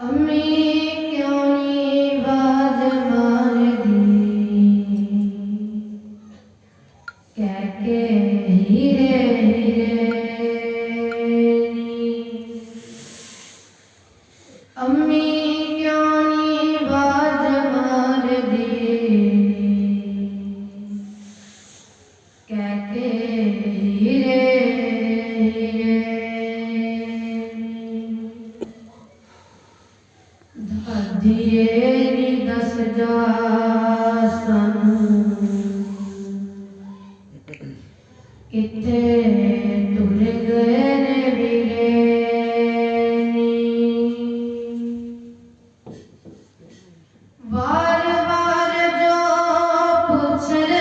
Amazing. ਵੀਰੇ ਨੀ ਵਾਰ ਵਾਰ ਜੋ ਪੁੱਛ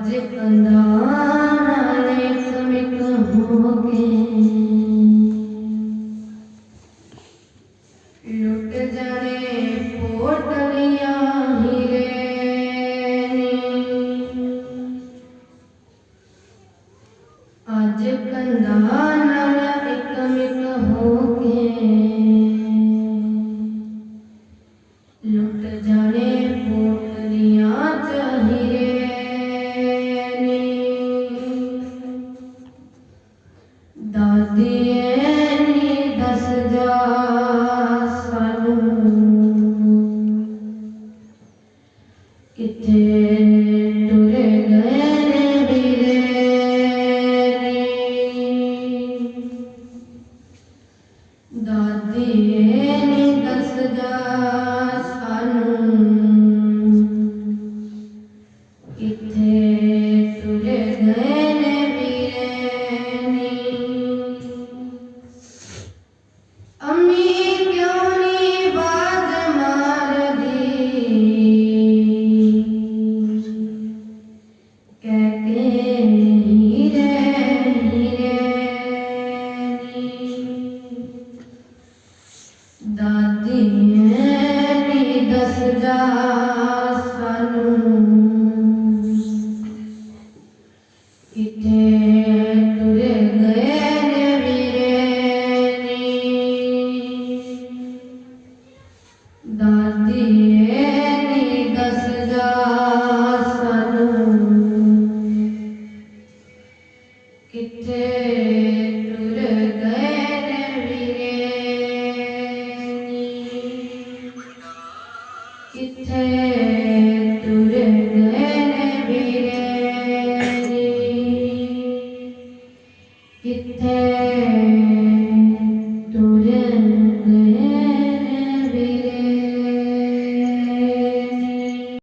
ਅੱਜ ਕੰਦਾ ਨਾਲੇ ਸਮਿਤ ਹੋ ਗਏ ਲੁੱਟ ਜਾਣੇ ਪੋਟਲੀਆਂ ਹੀਰੇ ਅੱਜ ਕੰਦਾ ਨਾਲੇ ਦਾ ਦਿਨ ਵੀ ਦਸਦਾ 깃에 뚜른 그의